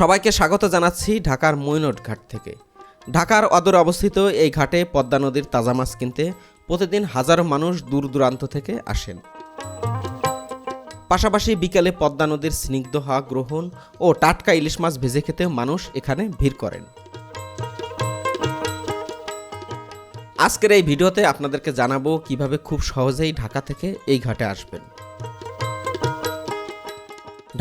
সবাইকে স্বাগত জানাচ্ছি ঢাকার মৈনট ঘাট থেকে। ঢাকার অদূরে অবস্থিত এই ঘাটে পদ্মা নদীর তাজা মাছ কিনতে প্রতিদিন হাজারো মানুষ দূর দূরান্ত থেকে আসেন। পাশাপাশি বিকেলে পদ্মা নদীর স্নিগ্ধ হাওয়া গ্রহণ ও টাটকা ইলিশ মাছ ভেজে খেতে মানুষ এখানে ভিড় করেন। আজকের এই ভিডিওতে আপনাদেরকে জানাব কীভাবে খুব সহজেই ঢাকা থেকে এই ঘাটে আসবেন।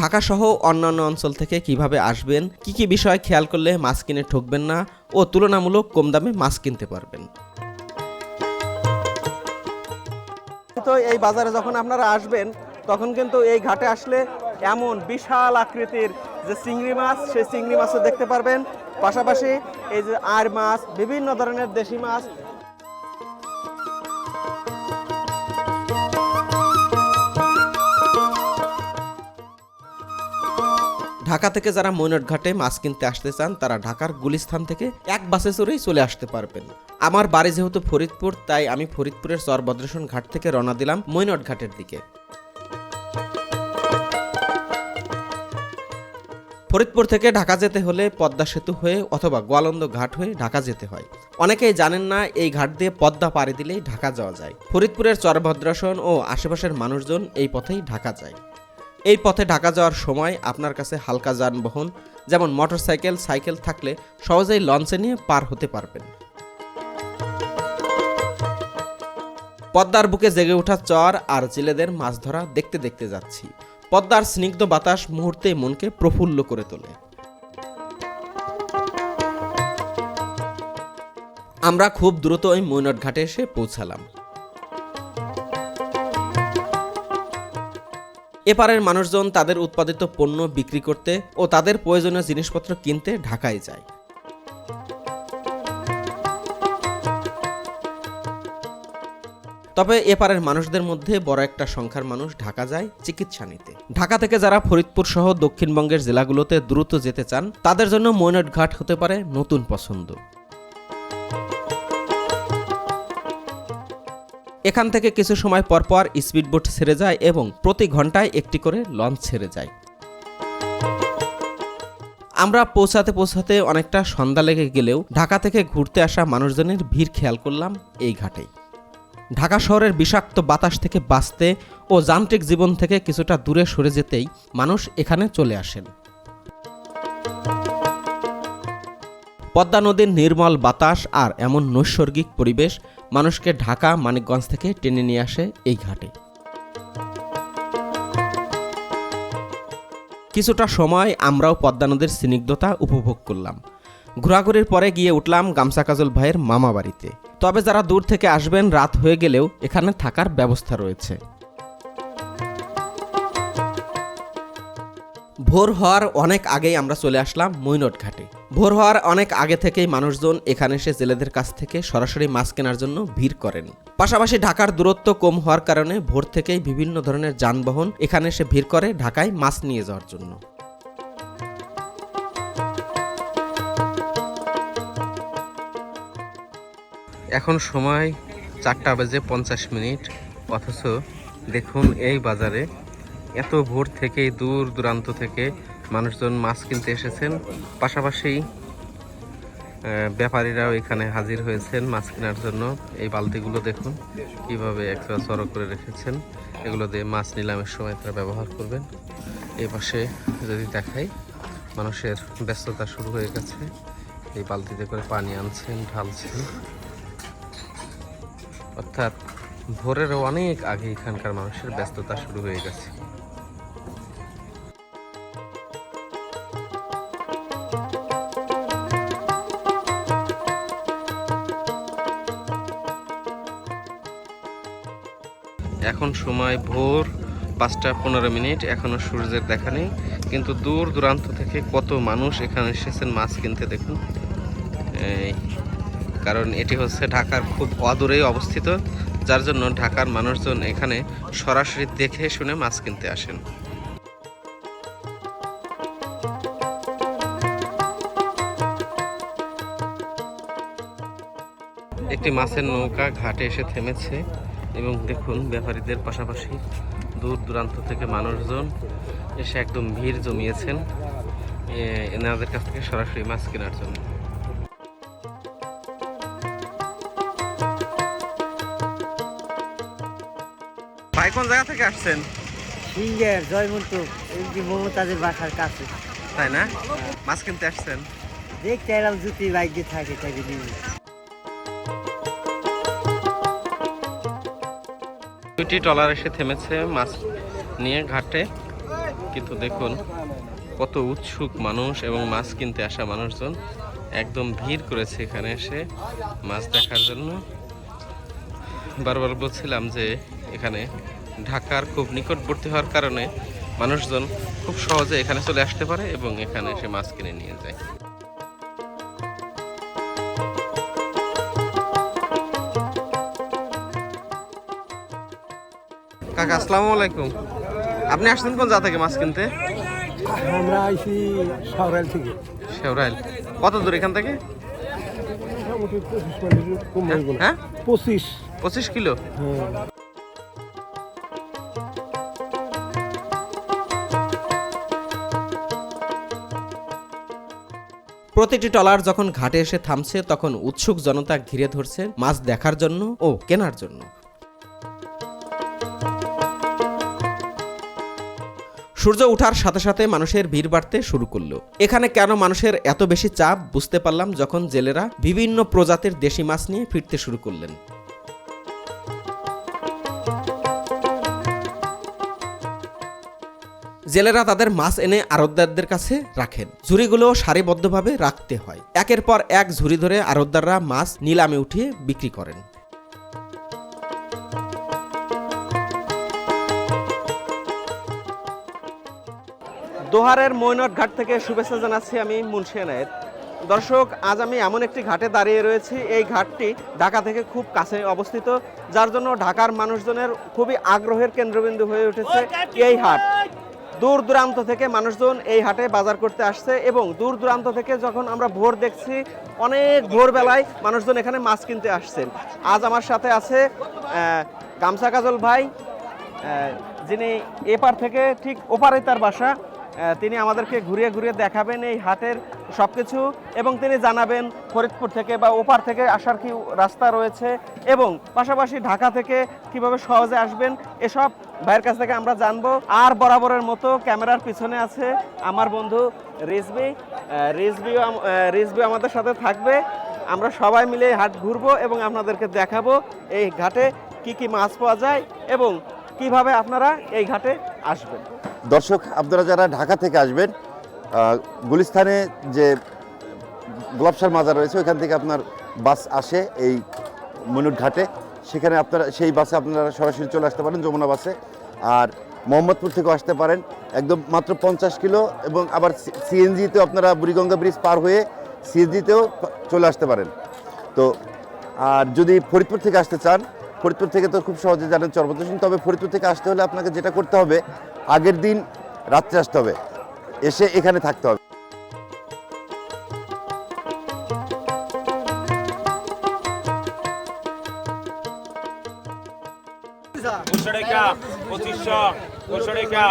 ঢাকা সহ অন্যান্য অঞ্চল থেকে কীভাবে আসবেন, কি কি বিষয় খেয়াল করলে মাছ কিনে ঠকবেন না ও তুলনামূলক কম দামে মাছ কিনতে পারবেন। তো এই বাজারে যখন আপনারা আসবেন, তখন কিন্তু এই ঘাটে আসলে এমন বিশাল আকৃতির যে চিংড়ি মাছ, সেই চিংড়ি মাছও দেখতে পারবেন। পাশাপাশি এই যে আর মাছ, বিভিন্ন ধরনের দেশি মাছ ঢাকা থেকে যারা মৈনট ঘাটে মাছ কিনতে আসতে চান, তারা ঢাকার গুলিস্থান থেকে এক বাসে চড়েই চলে আসতে পারবেন। আমার বাড়ি যেহেতু ফরিদপুর, তাই আমি ফরিদপুরের চরভদ্রেশন ঘাট থেকে রওনা দিলাম মৈনট ঘাটের দিকে। ফরিদপুর থেকে ঢাকা যেতে হলে পদ্মা সেতু হয়ে অথবা গোয়ালন্দ ঘাট হয়ে ঢাকা যেতে হয়। অনেকেই জানেন না, এই ঘাট দিয়ে পদ্মা পাড়ি দিলেই ঢাকা যাওয়া যায়। ফরিদপুরের চরভদ্রাসন ও আশেপাশের মানুষজন এই পথেই ঢাকা যায়। এই পথে ঢাকা যাওয়ার সময় আপনার কাছে হালকা যানবাহন, যেমন মোটরসাইকেল, সাইকেল থাকলে সহজেই লঞ্চে নিয়ে পার হতে পারবেন। পদ্মার বুকে জেগে ওঠা চর আর জেলেদের মাছ ধরা দেখতে দেখতে যাচ্ছি। পদ্মার স্নিগ্ধ বাতাস মুহূর্তে মনকে প্রফুল্ল করে তোলে। আমরা খুব দ্রুত ওই মৈনট ঘাটে এসে পৌঁছালাম। এপারের মানুষজন তাদের উৎপাদিত পণ্য বিক্রি করতে ও তাদের প্রয়োজনীয় জিনিসপত্র কিনতে ঢাকায় যায়। তবে এপারের মানুষদের মধ্যে বড় একটা সংখ্যার মানুষ ঢাকা যায় চিকিৎসা নিতে। ঢাকা থেকে যারা ফরিদপুর সহ দক্ষিণবঙ্গের জেলাগুলোতে দ্রুত যেতে চান, তাদের জন্য মৈনট ঘাট হতে পারে নতুন পছন্দ। এখান থেকে কিছু সময় পর পর স্পিডবোট ছেড়ে যায় এবং প্রতি ঘন্টায় একটি করে লঞ্চ ছেড়ে যায়। আমরা পৌঁছাতে পৌঁছাতে অনেকটা সন্ধ্যা লেগে গেলেও ঢাকা থেকে ঘুরতে আসা মানুষজনের ভিড় খেয়াল করলাম এই ঘাটে। ঢাকা শহরের বিষাক্ত বাতাস থেকে বাঁচতে ও যান্ত্রিক জীবন থেকে কিছুটা দূরে সরে যেতেই মানুষ এখানে চলে আসেন। পদ্মা নদীর নির্মল বাতাস আর এমন নৈসর্গিক পরিবেশ মানুষকে ঢাকা, মানিকগঞ্জ থেকে টেনে নিয়ে আসে এই ঘাটে। কিছুটা সময় আমরাও পদ্মা নদীর স্নিগ্ধতা উপভোগ করলাম। ঘোরাঘুরির পরে গিয়ে উঠলাম গামছা কাজল ভাইয়ের মামা বাড়িতে তবে যারা দূর থেকে আসবেন, রাত হয়ে গেলেও এখানে থাকার ব্যবস্থা রয়েছে। ভোর হওয়ার অনেক আগেই আমরা চলে আসলাম মৈনট ঘাটে ভোর হওয়ার অনেক আগে থেকেই মানুষজন এখানে এসে জেলেদের কাছ থেকে সরাসরি মাছ কেনার জন্য ভিড় করেন। পাশাপাশি ঢাকার দূরত্ব কম হওয়ার কারণে ভোর থেকেই বিভিন্ন ধরনের যানবাহন এখানে এসে ভিড় করে ঢাকায় মাছ নিয়ে যাওয়ার জন্য। এখন সময় চারটা বেজে পঞ্চাশ মিনিট, অথচ দেখুন এই বাজারে এত ভোর থেকেই, দূর দূরান্ত থেকে মানুষজন মাছ কিনতে এসেছেন। পাশাপাশি ব্যাপারীরাও এখানে হাজির হয়েছেন মাছ কেনার জন্য। এই বালতিগুলো দেখুন, কীভাবে একটা চড়ো করে রেখেছেন। এগুলো দিয়ে মাছ নিলামের সময় তারা ব্যবহার করবেন। এই পাশে যদি দেখাই, মানুষের ব্যস্ততা শুরু হয়ে গেছে। এই বালতিতে করে পানি আনছেন, ঢালছেন। অর্থাৎ ভোরের অনেক আগে এখানকার মানুষের ব্যস্ততা শুরু হয়ে গেছে। এখন সময় ভোর পাঁচটা পনেরো মিনিট, এখনও সূর্যের দেখা নেই। কিন্তু দূর দূরান্ত থেকে কত মানুষ এখানে এসেছেন মাছ কিনতে দেখুন। এই, কারণ এটি হচ্ছে ঢাকার খুব অদূরেই অবস্থিত, যার জন্য ঢাকার মানুষজন এখানে সরাসরি দেখে শুনে মাছ কিনতে আসেন। একটি মাছের নৌকা ঘাটে এসে থেমেছে। এবং দেখুন ব্যাপারীদের পাশাপাশি দূর দূরান্ত থেকে মানুষজন এসে একদম ভিড় জমিয়েছেন এনাদের কাছ থেকে সরাসরি মাছ কেনার জন্য। ভাই কোন জায়গা থেকে আসছেন? সিঙ্গের জয়মন্ত এই যে মমতাজের বাসার কাছে। তাই না? মাছ কিনতে আসছেন? দেখতে এলাম জুতি বাইকে থাকে তাই নিয়ে দুইটি ট্রলার এসে থেমেছে মাছ নিয়ে ঘাটে। কিন্তু দেখুন, কত উৎসুক মানুষ এবং মাছ কিনতে আসা মানুষজন। একদম ভিড় করেছে এখানে এসে মাছ দেখার জন্য। বারবার বলছিলাম যে এখানে ঢাকার খুব নিকটবর্তী হওয়ার কারণে মানুষজন খুব সহজে এখানে চলে আসতে পারে এবং এখানে এসে মাছ কিনে নিয়ে যায়। কাকা আসসালামু আলাইকুম। আপনি আসছেন কোন জায়গা থেকে মাছ কিনতে? আমরা আইছি সাউরাইল থেকে। শেওরাইল। কত দূর এখান থেকে? হয়ে পঁচিশ। পঁচিশ কিলো? হ্যাঁ। প্রতিটি ট্রলার যখন ঘাটে এসে থামছে তখন উৎসুক জনতা ঘিরে ধরছে মাছ দেখার জন্য ও কেনার জন্য। সূর্য ওঠার সাথে সাথে মানুষের ভিড় বাড়তে শুরু করল। এখানে কেন মানুষের এত বেশি চাপ, বুঝতে পারলাম যখন জেলেরা বিভিন্ন প্রজাতির দেশি মাছ নিয়ে ফিরতে শুরু করলেন। জেলেরা তাদের মাছ এনে আড়তদারদের কাছে রাখেন। ঝুড়িগুলো সারিবদ্ধভাবে রাখতে হয়। একের পর এক ঝুড়ি ধরে আড়তদাররা মাছ নিলামে উঠিয়ে বিক্রি করেন। দোহারের মৈনট ঘাট থেকে শুভেচ্ছা জানাচ্ছি আমি মুন্সি এনায়েত। দর্শক, আজ আমি এমন একটি ঘাটে দাঁড়িয়ে রয়েছি। এই ঘাটটি ঢাকা থেকে খুব কাছে অবস্থিত, যার জন্য ঢাকার মানুষজনের খুবই আগ্রহের কেন্দ্রবিন্দু হয়ে উঠেছে এই হাট। দূর দূরান্ত থেকে মানুষজন এই হাটে বাজার করতে আসছে এবং দূর দূরান্ত থেকে যখন আমরা ভোর দেখছি, অনেক ভোরবেলায় মানুষজন এখানে মাছ কিনতে আসছেন। আজ আমার সাথে আছে গামছা কাজল ভাই যিনি এপার থেকে ঠিক ওপারে তার বাসা। তিনি আমাদেরকে ঘুরিয়ে ঘুরিয়ে দেখাবেন এই হাটের সব কিছু এবং তিনি জানাবেন ফরিদপুর থেকে বা ওপার থেকে আসার কি রাস্তা রয়েছে এবং পাশাপাশি ঢাকা থেকে কীভাবে সহজে আসবেন এসব ভাইয়ের কাছ থেকে আমরা জানব। আর বরাবরের মতো ক্যামেরার পিছনে আছে আমার বন্ধু রিজবি রিজবিও রিজবি আমাদের সাথে থাকবে। আমরা সবাই মিলে হাট ঘুরবো এবং আপনাদেরকে দেখাবো এই ঘাটে কি কি মাছ পাওয়া যায় এবং কীভাবে আপনারা এই ঘাটে আসবেন। দর্শক আপনারা যারা ঢাকা থেকে আসবেন আহ, গুলিস্তানে যে গোলাপসার মাজার রয়েছে ওইখান থেকে আপনার বাস আসে এই মনুট ঘাটে। সেখানে আপনারা সেই বাসে আপনারা সরাসরি চলে আসতে পারেন যমুনা বাসে। আর মোহাম্মদপুর থেকেও আসতে পারেন একদম মাত্র পঞ্চাশ কিলো এবং আবার সিএনজিতেও আপনারা বুড়িগঙ্গা ব্রিজ পার হয়ে সিএনজিতেও চলে আসতে পারেন। তো আর যদি ফরিদপুর থেকে আসতে চান ফরিদপুর থেকে তো খুব সহজে জানেন চরবতসীন তবে ফরিদপুর থেকে আসতে হলে আপনাকে যেটা করতে হবে আগের দিন রাত্রে আসতে হবে। এসে এখানে থাকতে হবে। পঁচিশশো পঁচিশশো টাকা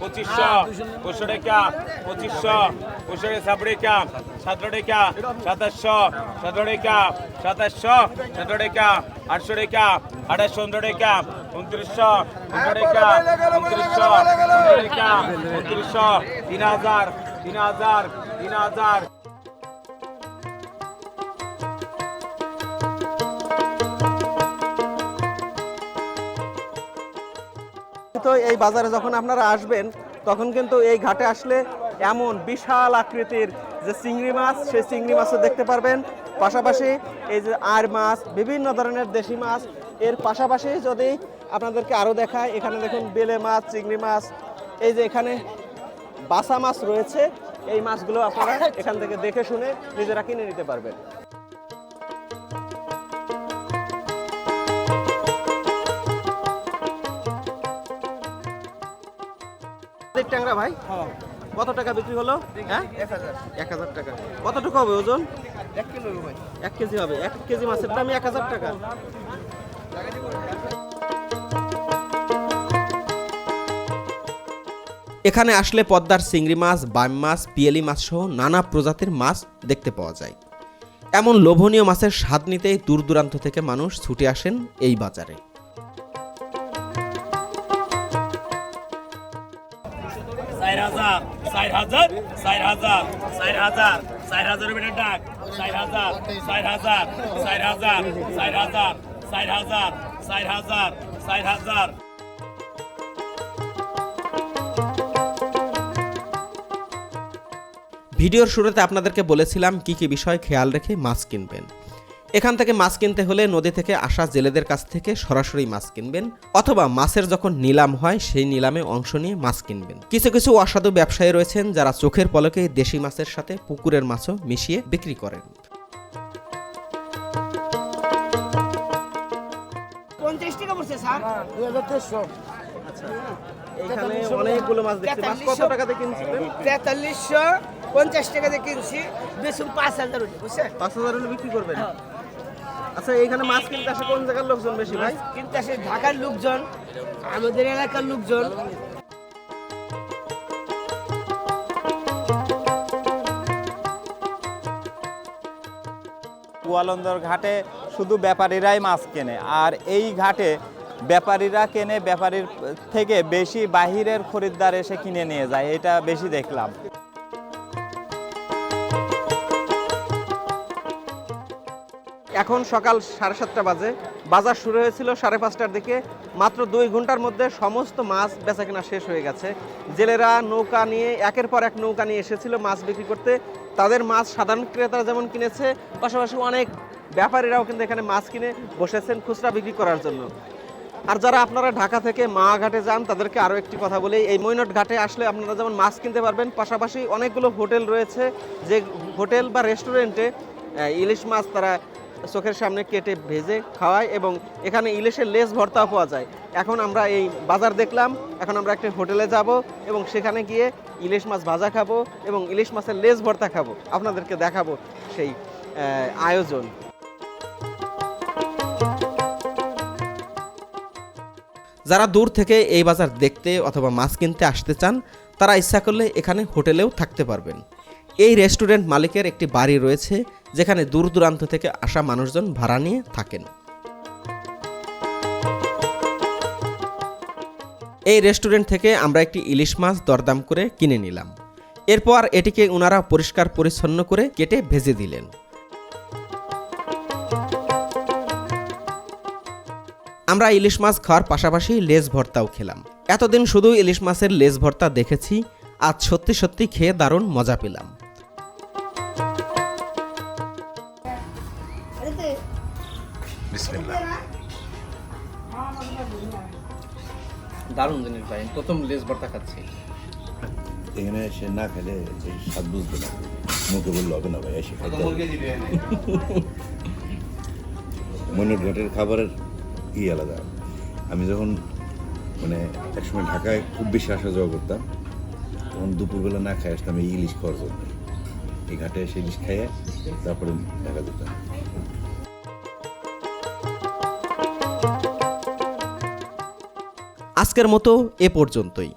পঁচিশশো দুশো টাকা পঁচিশশো দুশো টাকা সতেরো টাকা সাতাশশো টাকা সাতাশশো টাকা আটশো টাকা আঠাশশো টাকা উনত্রিশশো উনত্রিশ টাকা উনত্রিশশো টাকা উনত্রিশশো, তিন হাজার তিন হাজার তিন হাজার। তো এই বাজারে যখন আপনারা আসবেন, তখন কিন্তু এই ঘাটে আসলে এমন বিশাল আকৃতির যে চিংড়ি মাছ, সেই চিংড়ি মাছও দেখতে পারবেন। পাশাপাশি এই যে আর মাছ, বিভিন্ন ধরনের দেশি মাছ, এর পাশাপাশি যদি আপনাদেরকে আরও দেখায় এখানে দেখুন বেলে মাছ, চিংড়ি মাছ, এই যে এখানে বাসা মাছ রয়েছে, এই মাছগুলো আপনারা এখান থেকে দেখে শুনে নিজেরা কিনে নিতে পারবেন। ভাই? কত টাকা বিক্রি হলো? হ্যাঁ? এক হাজার। টাকা। কতটুকু হবে ওজন? এক কেজি হবে। এক কেজি মাছের দাম এক হাজার টাকা। এখানে আসলে পদ্মার চিংড়ি মাছ বাম মাছ পিয়েলি মাছ সহ নানা প্রজাতির মাছ দেখতে পাওয়া যায়। এমন লোভনীয় মাছের স্বাদ নিতেই দূর দূরান্ত থেকে মানুষ ছুটে আসেন এই বাজারে। চার হাজার হাজার হাজার ডাক। হাজার হাজার হাজার হাজার হাজার হাজার হাজার। ভিডিওর শুরুতে আপনাদেরকে বলেছিলাম কি কি বিষয় খেয়াল রেখে মাছ কিনবেন। এখান থেকে মাছ কিনতে হলে নদী থেকে আসা জেলেদের কাছ থেকে সরাসরি মাছ কিনবেন অথবা মাছের যখন নিলাম হয় সেই নিলামে অংশ নিয়ে মাছ কিনবেন। কিছু কিছু অসাধু ব্যবসায়ী রয়েছেন যারা চোখের পলকে দেশি মাছের সাথে পুকুরের মাছও মিশিয়ে বিক্রি করেন। পঞ্চাশ টাকা পড়ছে স্যার। দুই হাজার তেইশশো এখানে অনেকগুলো মাছ দেখছি। মাছ কত টাকাতে কিনছিলেন তেতাল্লিশশো পঞ্চাশ টাকা দিয়ে কিনছি বেসুন পাঁচ হাজার বুঝছেন? পাঁচ হাজার বিক্রি করবেন? আচ্ছা এখানে মাছ কিনতে আসে কোন জায়গার লোকজন বেশি ভাই? কিন্তু আসে ঢাকার লোকজন আমাদের এলাকার লোকজন। গোয়ালন্দর ঘাটে শুধু ব্যাপারীরাই মাছ কেনে আর এই ঘাটে ব্যাপারীরা কেনে ব্যাপারীর থেকে বেশি বাহিরের খরিদ্দার এসে কিনে নিয়ে যায় এটা বেশি দেখলাম। এখন সকাল সাড়ে সাতটা বাজে। বাজার শুরু হয়েছিল সাড়ে পাঁচটার দিকে। মাত্র দুই ঘণ্টার মধ্যে সমস্ত মাছ বেচা কেনা শেষ হয়ে গেছে। জেলেরা নৌকা নিয়ে একের পর এক নৌকা নিয়ে এসেছিল মাছ বিক্রি করতে। তাদের মাছ সাধারণ ক্রেতারা যেমন কিনেছে, পাশাপাশি অনেক ব্যাপারীরাও কিন্তু এখানে মাছ কিনে বসেছেন খুচরা বিক্রি করার জন্য। আর যারা আপনারা ঢাকা থেকে মা ঘাটে যান, তাদেরকে আরও একটি কথা বলি, এই মৈনট ঘাটে আসলে আপনারা যেমন মাছ কিনতে পারবেন, পাশাপাশি অনেকগুলো হোটেল রয়েছে যে হোটেল বা রেস্টুরেন্টে ইলিশ মাছ তারা চোখের সামনে কেটে ভেজে খাওয়ায় এবং এখানে ইলিশের লেস ভর্তাও পাওয়া যায়। এখন আমরা এই বাজার দেখলাম, এখন আমরা একটা হোটেলে যাব এবং সেখানে গিয়ে ইলিশ মাছ ভাজা খাব এবং ইলিশ মাছের লেস ভর্তা খাব। আপনাদেরকে দেখাবো সেই আয়োজন। যারা দূর থেকে এই বাজার দেখতে অথবা মাছ কিনতে আসতে চান, তারা ইচ্ছা করলে এখানে হোটেলেও থাকতে পারবেন। এই রেস্টুরেন্ট মালিকের একটি বাড়ি রয়েছে যেখানে দূর দূরান্ত থেকে আসা মানুষজন ভাড়া নিয়ে থাকেন। এই রেস্টুরেন্ট থেকে আমরা একটি ইলিশ মাছ দরদাম করে কিনে নিলাম। এরপর এটিকে ওনারা পরিষ্কার পরিচ্ছন্ন করে কেটে ভেজে দিলেন। আমরা ইলিশ মাছ খাওয়ার পাশাপাশি লেজ ভর্তাও খেলাম। এতদিন শুধু ইলিশ মাছের লেজ ভর্তা দেখেছি, আজ সত্যি সত্যি খেয়ে দারুণ মজা পেলাম। দারুণ জিনিস ভাই প্রথম লেজ ভর্তা খাচ্ছি। এখানে এসে না খেলে এই স্বাদ বুঝবে না। মুখে বললে হবে না ভাই এসে খাইতে খাবারের ই আলাদা। আমি যখন মানে একসময় ঢাকায় খুব বেশি আসা যাওয়া করতাম তখন দুপুরবেলা না খাই আসতাম এই ইলিশ খাওয়ার জন্য। এই ঘাটে এসে ইলিশ খাইয়ে তারপরে ঢাকা যেতাম। আজকের মতো এ পর্যন্তই।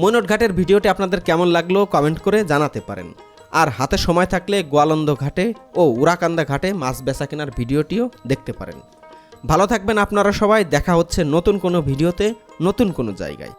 মৈনট ঘাটের ভিডিওটি আপনাদের কেমন লাগল কমেন্ট করে জানাতে পারেন। আর হাতে সময় থাকলে গোয়ালন্দ ঘাটে ও উড়াকান্দা ঘাটে মাছ বেচা কেনার ভিডিওটিও দেখতে পারেন। ভালো থাকবেন আপনারা সবাই, দেখা হচ্ছে নতুন কোনো ভিডিওতে, নতুন কোনো জায়গায়।